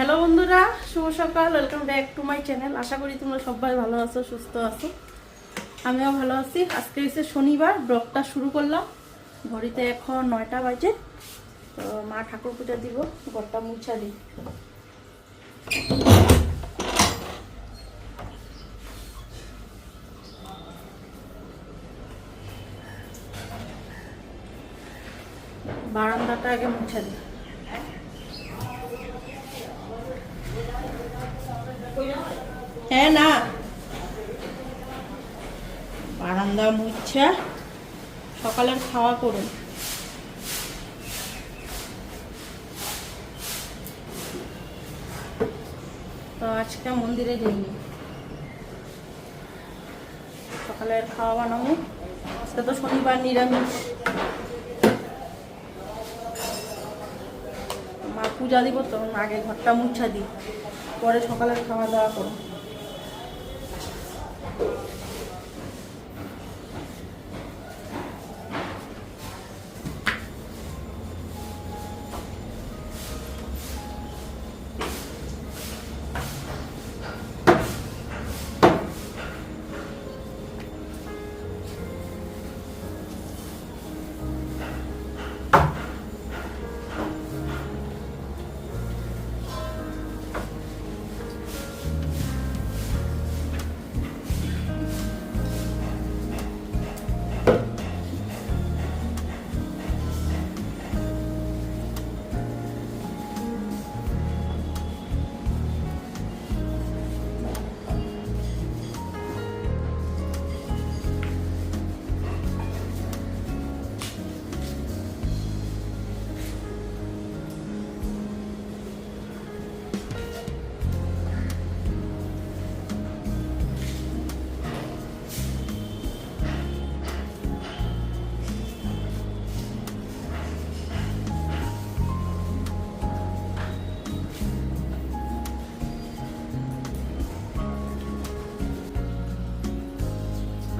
Hello বন্ধুরা। শুভ সকাল। Welcome back to my channel আশা করি তোমরা সবাই ভালো আছো, সুস্থ আছো। আমিও ভালো আছি। আজকে হচ্ছে শনিবার, ব্লগটা শুরু করলাম। ঘড়িতে এখন নয়টা বাজে। তো মা ঠাকুর পূজা দিব, ঘরটা মুছা দিই। বারান্দাটা আগে মুছা দিই। হ্যাঁ না বারান্দা মুচ্ছা সকালের খাওয়া করুন। তো আজকে মন্দিরে যাইনি। সকালের খাওয়া বানাবো। আজকে তো শনিবার, নিরামিষ। মা পূজা দিব তো আগে ঘরটা মুছা দিই। পরে সকালের খাওয়া দাওয়া করো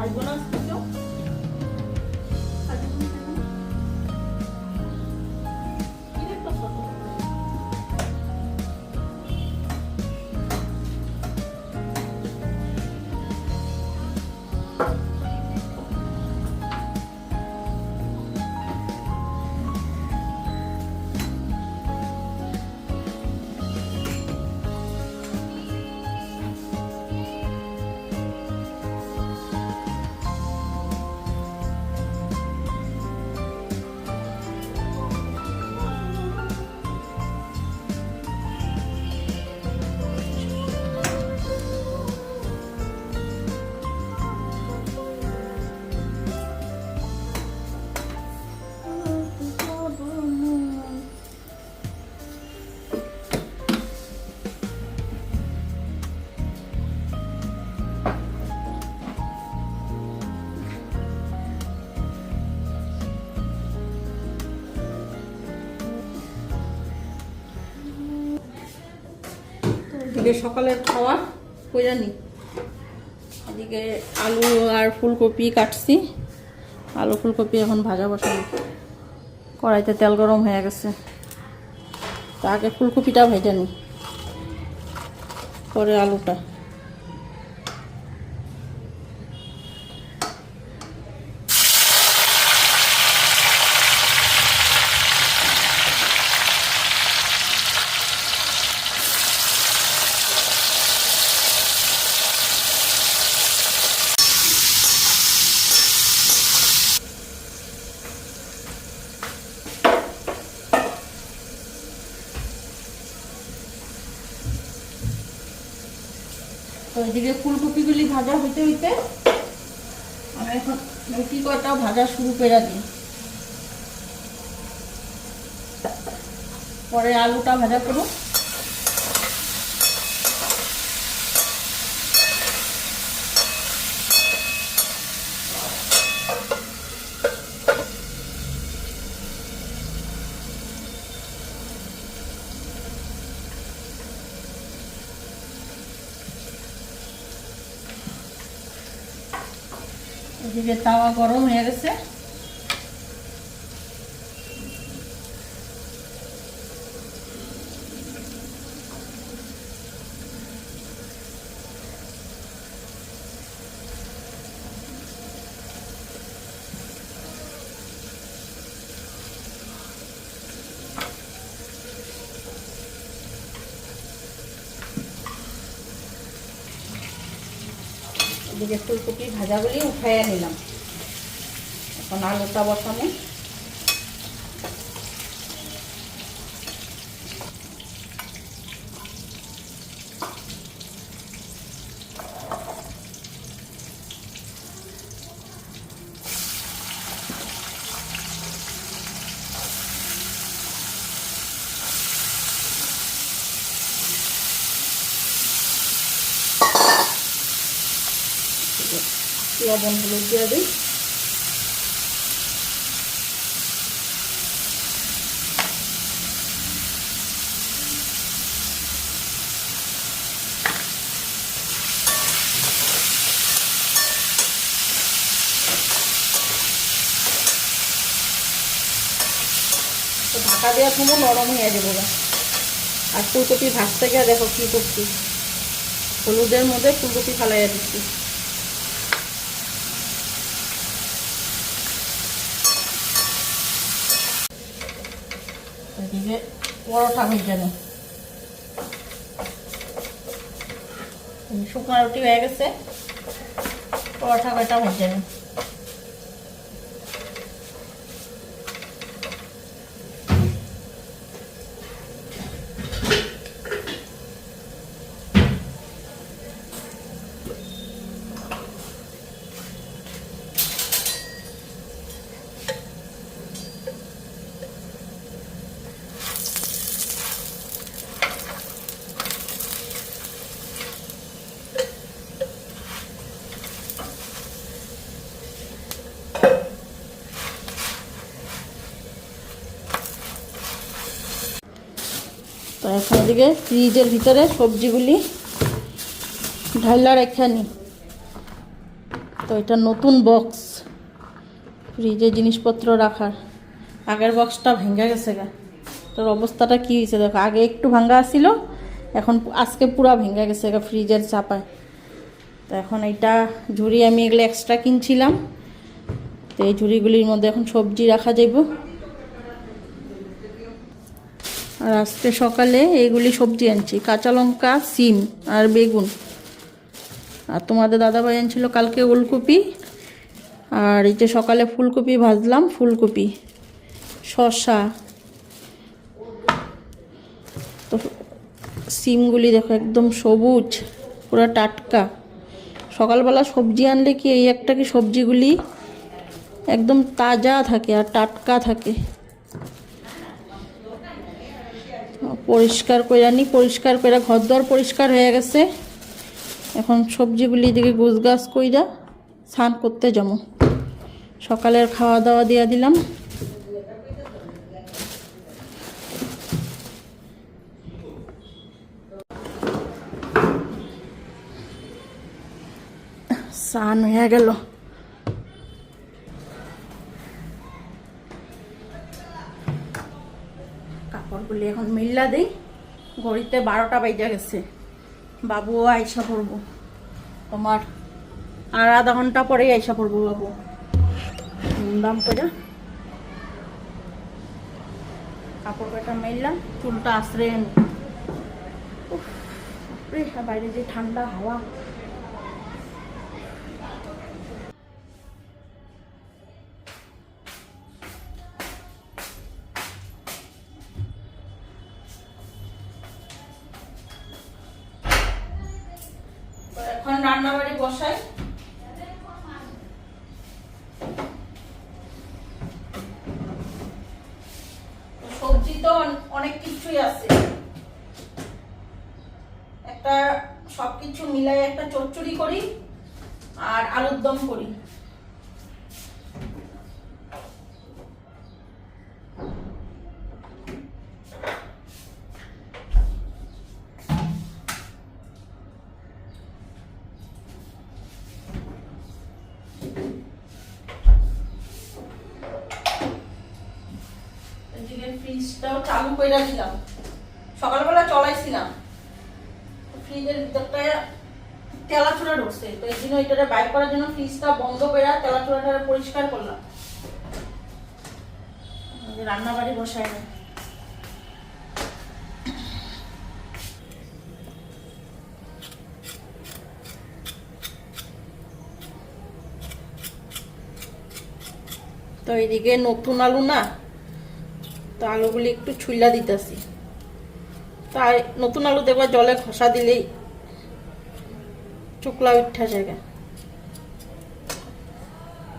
আসব না এদিকে সকালের খাওয়া জানি? এদিকে আলু আর ফুলকপি কাটছি। আলু, ফুলকপি এখন ভাজা বসাবো। কড়াইতে তেল গরম হয়ে গেছে। তা আগে ফুলকপিটা ভেজে নিই পরে আলুটা। তো এদিকে ফুলকপিগুলি ভাজা হইতে হইতে আমি এখন রুটি কয়টা ভাজা শুরু করে দিই। পরে আলুটা ভাজা করব। এদিকে তাওয়া গরম হয়ে গেছে এদিকে ফুলকপি ভাজাগুলি উঠাইয়া নিলাম। এখন আলুটা বসানো লবণ হলুদ দিয়ে দিই। ঢাকা দেওয়ার সময় নরম হয়ে যাব। আর ফুলকপি ভাজতে গিয়ে দেখো কী করছি। হলুদের মধ্যে ফুলকপি ফালাইয়া দিচ্ছি এদিকে পরোটা ঠাকুর নেই শুকনো রুটি হয়ে গেছে পরোটা কয়টা হয়ে নেই এখন এদিকে ফ্রিজের ভিতরে সবজিগুলি ঢাইলা রেখে নি। তো এটা নতুন বক্স ফ্রিজে জিনিসপত্র রাখার। আগের বক্সটা ভেঙে গেছে গা। তোর অবস্থাটা কী হয়েছে দেখো, আগে একটু ভাঙ্গা ছিল এখন আজকে পুরা ভেঙে গেছে গা ফ্রিজের চাপায়। তো এখন এটা ঝুড়ি আমি এগুলো এক্সট্রা কিনছিলাম। তো এই ঝুড়িগুলির মধ্যে এখন সবজি রাখা যাইব। আর আজকে সকালে এইগুলি সবজি আনছি, কাঁচা লঙ্কা, সিম আর বেগুন। আর তোমাদের দাদাভাই আনছিল কালকে ওলকপি। আর এই যে সকালে ফুলকপি ভাজলাম, ফুলকপি, শসা। তো সিমগুলি দেখো একদম সবুজ, পুরো টাটকা। সকালবেলা সবজি আনলে কি এই একটা কি সবজিগুলি একদম তাজা থাকে আর টাটকা থাকে? পরিষ্কার করে নি পরিষ্কার করে ঘর দর পরিষ্কার হয়ে গেছে। এখন সবজিগুলি দিকে গোছ গাছ কইরা স্নান করতে যাব। সকালের খাওয়া দাওয়া দিয়া দিলাম। স্নান হয়ে গেল। কাপড়গুলি এখন মিল্লা দিই। ঘড়িতে বারোটা বাজে গেছে। বাবুও আইসা পড়ব। তোমার আর আধা ঘণ্টা পরেই আইসা পড়ব বাবু। দাম করে। কাপড় কাটা মেললাম, চুলটা আশ্রয় বাইরে যে ঠান্ডা হাওয়া। তো অনেক কিছুই আছে। একটা সবকিছু মিলাই একটা চচ্চড়ি করি আর আলুর দম করি। ফ্রিজের ঢুকছে। তো এই জন্য এটারে বাইর করার জন্য ফ্রিজটা বন্ধ করে পরিষ্কার করলাম। রান্নাবাড়ি বসাই না। তো এইদিকে নতুন আলু না, তো আলুগুলি একটু ছুইলা দিতেছি। তাই নতুন আলু দেখবা জলে খসা দিলেই চুকলা উঠা জায়গা।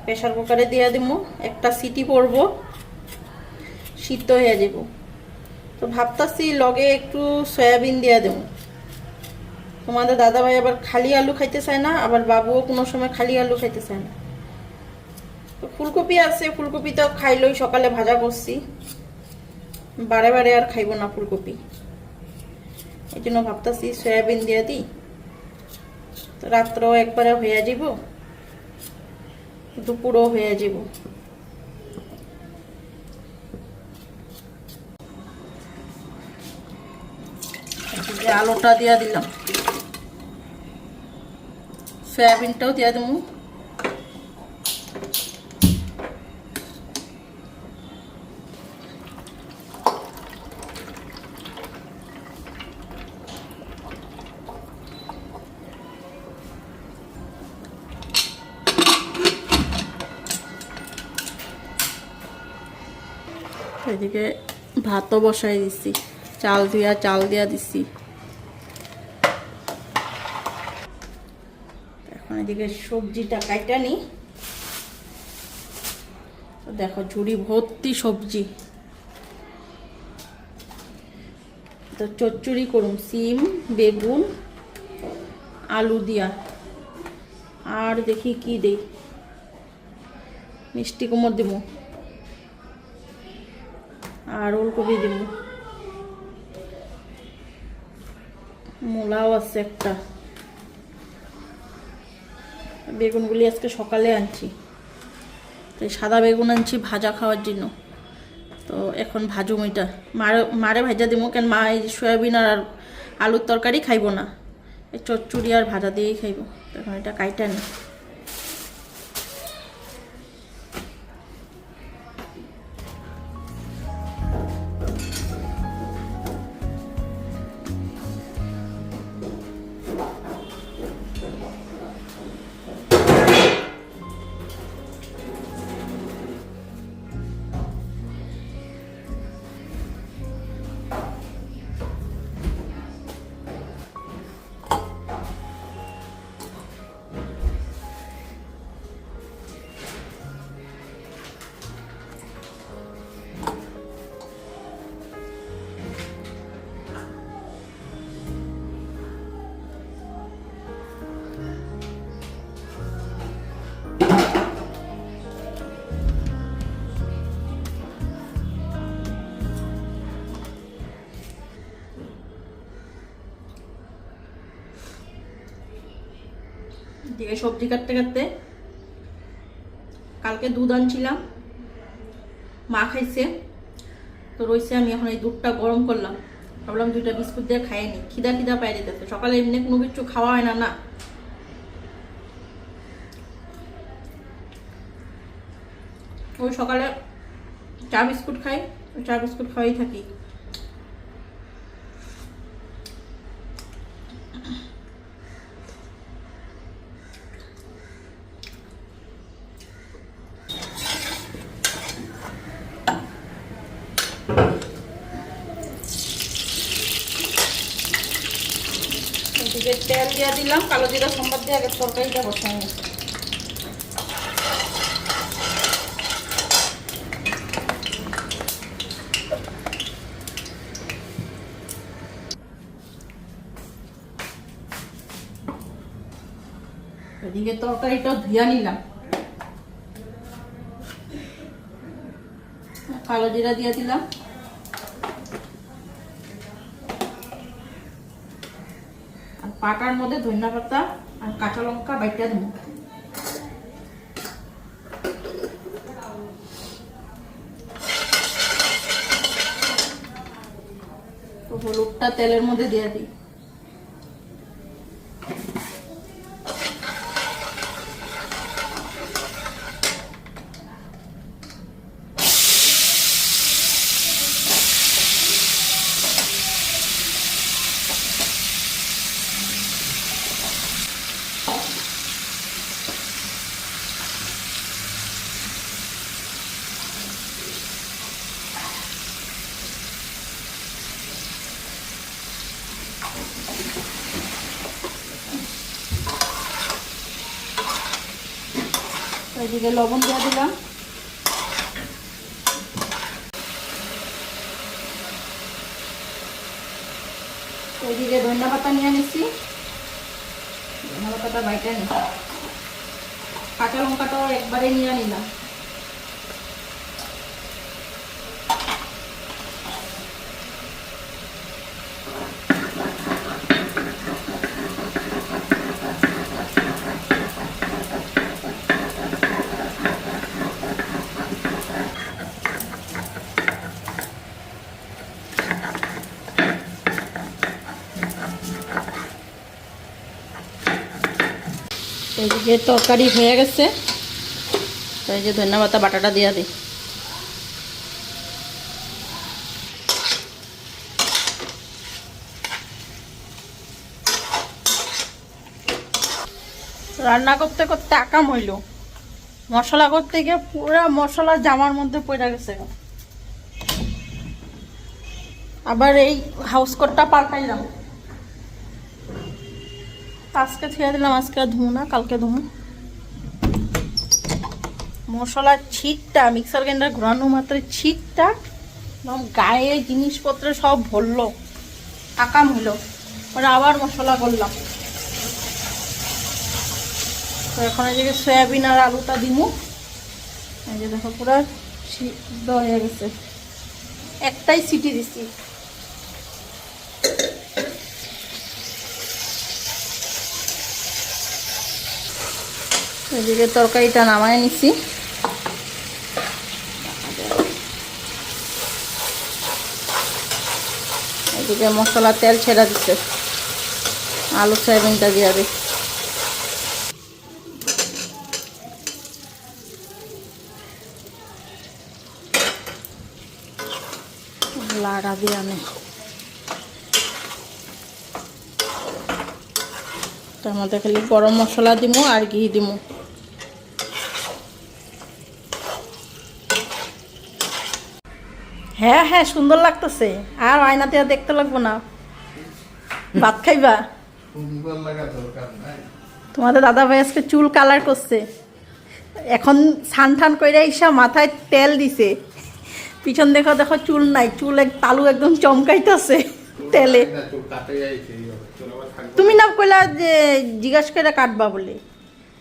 প্রেশার কুকারে দিয়ে দিব একটা সিটি পরব, সিদ্ধ হয়ে যাব তো ভাবতাছি লগে একটু সয়াবিন দিয়ে দেব। তোমাদের দাদাভাই আবার খালি আলু খাইতে চায় না, আবার বাবুও কোনো সময় খালি আলু খাইতে চায় না। তো ফুলকপি আছে, ফুলকপি তো খাইলই, সকালে ভাজা করছি। বারে বারে আর খাইব না ফুলকপি। এই জন্য ভাবতাছি সয়াবিন দিয়ে দিই তো রাত্রেও একবারে হয়ে যাব দুপুরও হয়ে যাব আলুটা দিয়া দিলাম সয়াবিনটাও দিয়া দেবো ভাতও বসাই দিছি, চাল দিয়া চাল দিয়া দিছি। এখন এদিকে সবজিটা কাইটা নি। দেখো ঝুড়ি ভর্তি সবজি। তো চচ্চড়ি করুম, সিম, বেগুন, আলু দিয়া। আর দেখি কি দেই। মিষ্টি কুমড় দিব আর ওলকপি দিব। মূলাও আছে একটা। বেগুনগুলি আজকে সকালে আনছি। তো সাদা বেগুন আনছি ভাজা খাওয়ার জন্য। তো এখন ভাজুম এটা মারে মারে ভাজা দিব, কেন মা এই সয়াবিন আর আলুর তরকারি খাইব না। এই চচ্চড়ি আর ভাজা দিয়েই খাইব। এখন এটা কাইটা নিই সবজি কাটতে কাটতে কালকে দুধ আনছিলাম। মা খাইছে। তো রয়েছে আমি এখন এই দুধটা গরম করলাম। ভাবলাম দুইটা বিস্কুট দিয়ে খাইনি খিদা খিদা পাই দিতেছে সকালে এমনি কোনো কিছু খাওয়া হয় না না। ওই সকালে চা বিস্কুট খাই। চা বিস্কুট খাওয়াই থাকি। এদিকে তেল দিয়ে দিলাম, কালো জিরা সম্বাদ দিয়ে আগে তরকারিটা বসাই এদিকে তরকারিটা ধুয়া নিলাম। কালো জিরা দিয়ে দিলাম। পাটার মধ্যে ধনিয়া পাতা আর কাঁচা লঙ্কা বাইটা দেবো। হলুদটা তেলের মধ্যে দিয়ে দিই। এদিকে লবণ দিয়ে দিলাম। এদিকে ধনিয়া পাতা নিয়ে নিছি। ধনিয়া পাতাটা বাইটা নি কাঁচা লঙ্কাটাও একবারে নিয়ে নিলাম। এইদিকে তরকারি হয়ে গেছে। তো এই যে ধন্যবাদ বাটাটা দিয়ে দিই। রান্না করতে করতে আকাম হইল। মশলা করতে গিয়ে পুরো মশলা জামার মধ্যে পড়ে গেছে। আবার এই হাউস কোটটা পাল্টাইলাম আজকে ছেড়ে দিলাম, আজকে আর ধুমু না, কালকে ধুমু। মশলার ছিটটা মিক্সার গ্রাইন্ডার ঘোরানো মাত্র ছিটটা গায়ে জিনিসপত্র সব ভরলো আকাম হলো ওরা আবার মশলা করলাম। তো এখন এই যে সয়াবিন আর আলুটা দিমু, এই যে দেখো পুরো সিদ্ধ হয়ে গেছে। একটাই সিটি দিছি। এদিকে তরকারিটা নামায় নিছি। এদিকে মশলা তেল ছেড়া দিচ্ছে আলু সয়াবিনটা দিয়ে দিই। লাড়া দিয়ে তার মধ্যে খালি গরম মশলা দিমু আর ঘি দিমু। হ্যাঁ হ্যাঁ সুন্দর লাগতেছে। আর আয়নাতে আর দেখতে লাগবো না। ভাত খাইবা? তোমাদের দাদা ভাই আজকে চুল কালার করছে। এখন ছান ঠান করে ইসা মাথায় তেল দিছে। পিছন দেখো দেখো চুল নাই, চুল এক, তালু একদম চমকাইতেছে তেলে। তুমি না কইলা যে জিজ্ঞাসা করে কাটবা বলে।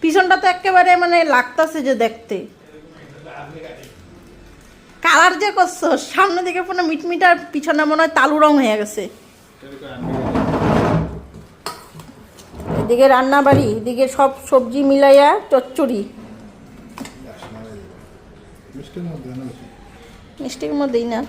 পিছনটা তো একেবারে মানে লাগতাছে যে দেখতে। কালার যে করছ, সামনে দিকে পুরো মিটমিটার পিছনে মনে হয় তালু রং হয়ে গেছে। এদিকে রান্না বাড়ি এদিকে সব সবজি মিলাইয়া চচ্চড়ি। মিষ্টির মধ্যে, মিষ্টির মধ্যেই না।